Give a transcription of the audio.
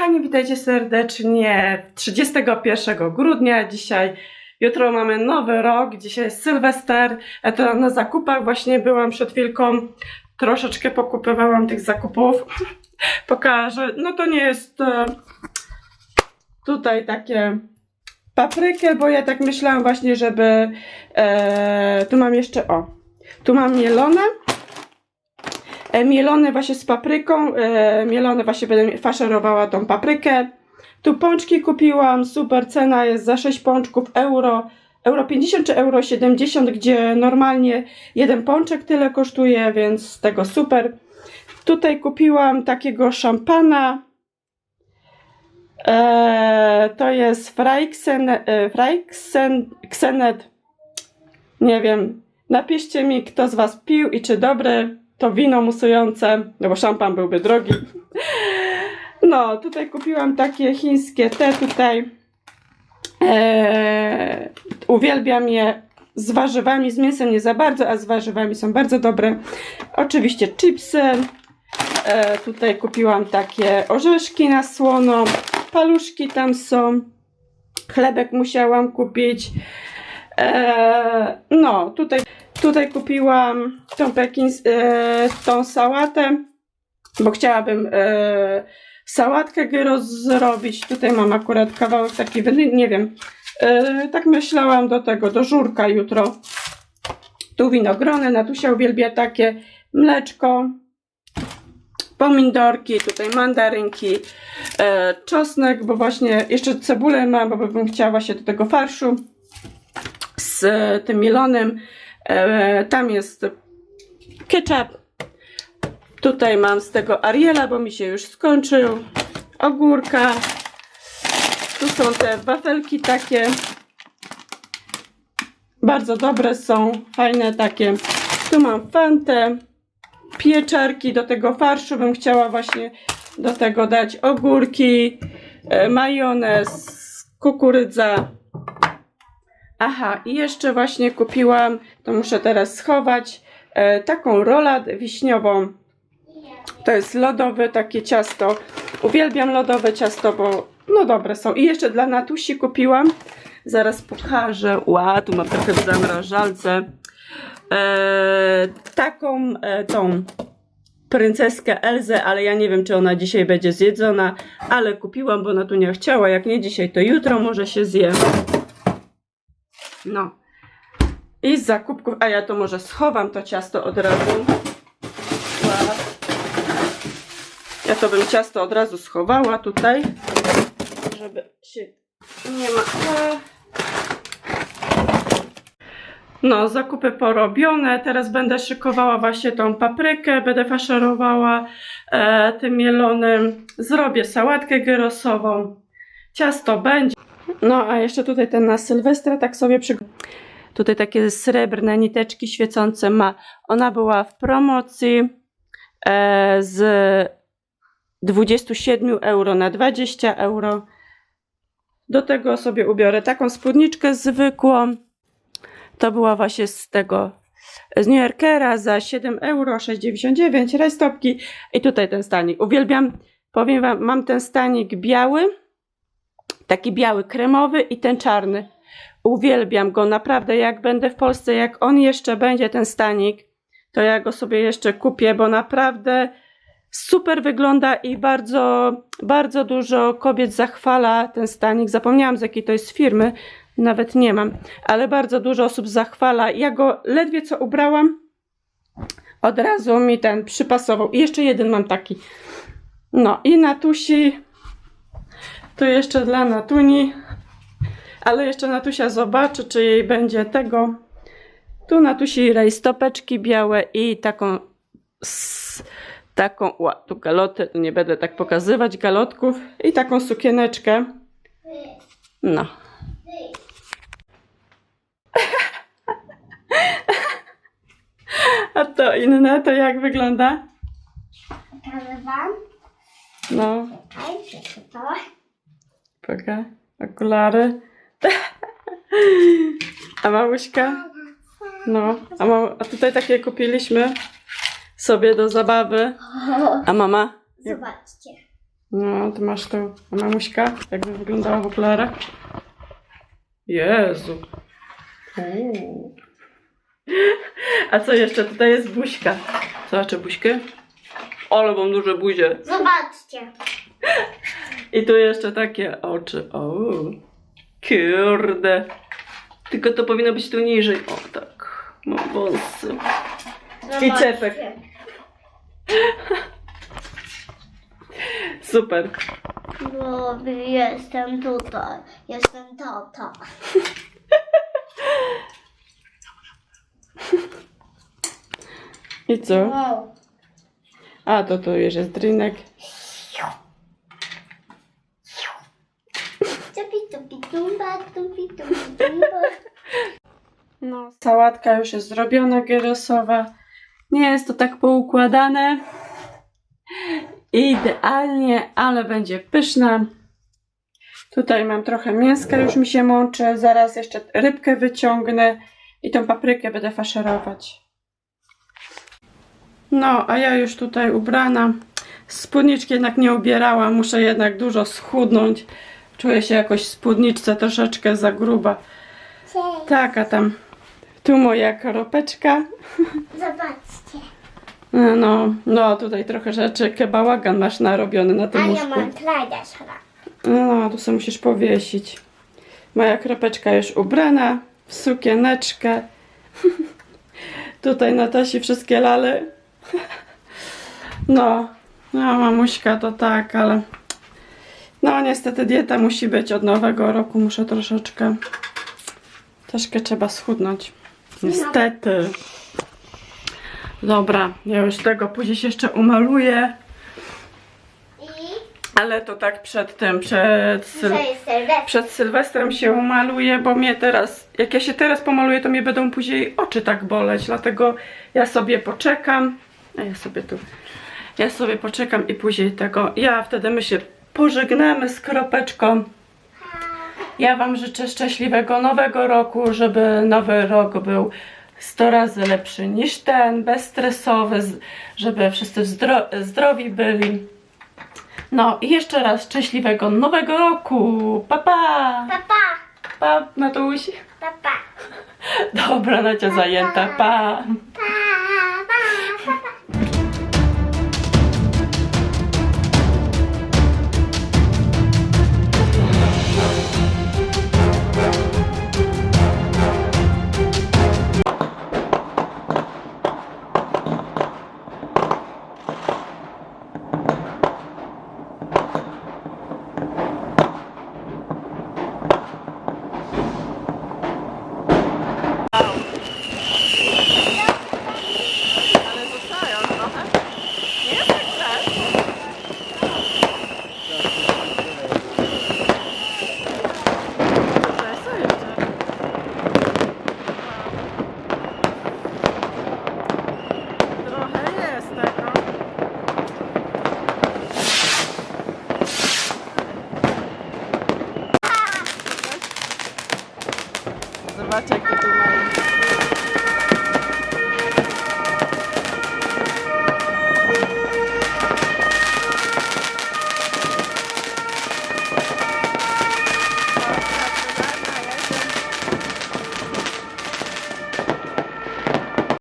kochani, witajcie serdecznie 31 grudnia. Dzisiaj, jutro mamy nowy rok, dzisiaj jest Sylwester. Ja to na zakupach właśnie byłam przed chwilką, troszeczkę pokupywałam tych zakupów. Pokażę, no to nie jest e, tutaj takie paprykę, bo ja tak myślałam właśnie, żeby e, tu mam jeszcze, o, tu mam mielone. E, mielone właśnie z papryką, e, mielone właśnie będę faszerowała tą paprykę. Tu pączki kupiłam, super cena jest za 6 pączków euro, euro 50 czy euro 70, gdzie normalnie jeden pączek tyle kosztuje, więc z tego super. Tutaj kupiłam takiego szampana, e, to jest Freixen, e, Freixen, Xenet, nie wiem, napiszcie mi kto z Was pił i czy dobre to wino musujące, no bo szampan byłby drogi. No, tutaj kupiłam takie chińskie te tutaj. Eee, uwielbiam je z warzywami, z mięsem nie za bardzo, a z warzywami są bardzo dobre. Oczywiście chipsy. Eee, tutaj kupiłam takie orzeszki na słono. Paluszki tam są. Chlebek musiałam kupić. Eee, no, tutaj Tutaj kupiłam tą, pekins, e, tą sałatę, bo chciałabym e, sałatkę gyros zrobić. Tutaj mam akurat kawałek taki, nie wiem. E, tak myślałam do tego, do żurka jutro. Tu winogrony, Natusia uwielbia takie, mleczko, pomidorki, tutaj mandarynki, e, czosnek, bo właśnie jeszcze cebulę mam, bo bym chciała się do tego farszu z tym mielonym. E, tam jest ketchup. Tutaj mam z tego Ariela, bo mi się już skończył. Ogórka. Tu są te wafelki takie. Bardzo dobre są, fajne takie. Tu mam fantę, pieczarki do tego farszu. Bym chciała właśnie do tego dać ogórki, e, majonez, kukurydza, Aha, i jeszcze właśnie kupiłam, to muszę teraz schować, e, taką rolę wiśniową. To jest lodowe takie ciasto. Uwielbiam lodowe ciasto, bo no dobre są. I jeszcze dla Natusi kupiłam. Zaraz pokażę. Ła, tu mam trochę w zamrażalce. E, taką e, tą princeskę Elzę, ale ja nie wiem, czy ona dzisiaj będzie zjedzona, ale kupiłam, bo Natunia chciała. Jak nie dzisiaj, to jutro może się zje. No. I z zakupków, a ja to może schowam to ciasto od razu. Ja to bym ciasto od razu schowała tutaj, żeby się nie ma. No, zakupy porobione. Teraz będę szykowała właśnie tą paprykę, będę faszerowała e, tym mielonym. Zrobię sałatkę gyrosową. Ciasto będzie. No, a jeszcze tutaj ten na Sylwestra tak sobie przy... Tutaj takie srebrne niteczki świecące ma. Ona była w promocji e, z 27 euro na 20 euro. Do tego sobie ubiorę taką spódniczkę zwykłą. To była właśnie z tego z New Yorkera za 7 euro, 6,99 rajstopki. I tutaj ten stanik. Uwielbiam, powiem wam, mam ten stanik biały Taki biały, kremowy i ten czarny. Uwielbiam go, naprawdę. Jak będę w Polsce, jak on jeszcze będzie, ten stanik, to ja go sobie jeszcze kupię, bo naprawdę super wygląda i bardzo, bardzo dużo kobiet zachwala ten stanik. Zapomniałam z jakiej to jest firmy, nawet nie mam, ale bardzo dużo osób zachwala. Ja go ledwie co ubrałam, od razu mi ten przypasował. I jeszcze jeden mam taki. No i Natusi tu jeszcze dla Natuni. Ale jeszcze Natusia zobaczy, czy jej będzie tego. Tu Natusi rajstopeczki białe i taką taką, ła, tu galotę, nie będę tak pokazywać galotków i taką sukieneczkę. No. A to inne, to jak wygląda? Pokażę wam. No, Czekaj, przeczytała. Poka, okulary. A mamuśka? No, a, mam, a tutaj takie kupiliśmy sobie do zabawy. A mama? Zobaczcie. No, ty masz tu mamuśka, jakby wyglądała w okularach. Jezu. Uuu. A co jeszcze? Tutaj jest buźka. Zobaczę buźkę. Ale mam duże buzie. Zobaczcie. I tu jeszcze takie oczy. O, kurde. Tylko to powinno być tu niżej. O, tak. Mam wąsy. I czepek. Super. Bo jestem tutaj. Jestem tata. I co? Wow. A, to tu już jest drynek. No, sałatka już jest zrobiona gyrosowa. Nie jest to tak poukładane. Idealnie, ale będzie pyszna. Tutaj mam trochę mięska, już mi się mączy. Zaraz jeszcze rybkę wyciągnę i tą paprykę będę faszerować. No, a ja już tutaj ubrana. Spódniczki jednak nie ubierałam, muszę jednak dużo schudnąć. Czuję się jakoś spódniczce troszeczkę za gruba. Cześć. Taka tam. Tu moja koropeczka. Zobaczcie. No, no tutaj trochę rzeczy. Kebałagan masz narobiony na A tym ja łóżku. mam. No, tu sobie musisz powiesić. Moja kropeczka już ubrana w sukieneczkę. tutaj na tasi wszystkie lale. no, no mamuśka to tak, ale no niestety dieta musi być od nowego roku. Muszę troszeczkę, troszkę trzeba schudnąć. Niestety. Dobra, ja już tego później się jeszcze umaluję. Ale to tak przed tym, przed, syl... przed Sylwestrem się umaluję, bo mnie teraz, jak ja się teraz pomaluję, to mnie będą później oczy tak boleć, dlatego ja sobie poczekam. A ja sobie tu, ja sobie poczekam i później tego, ja wtedy my się pożegnamy z kropeczką. Ja Wam życzę szczęśliwego nowego roku, żeby nowy rok był 100 razy lepszy niż ten, bezstresowy, żeby wszyscy zdro- zdrowi byli. No i jeszcze raz szczęśliwego nowego roku. Pa pa! Papa, Pa, Matuś. papa. Dobra, Nacia zajęta. Pa! Pa.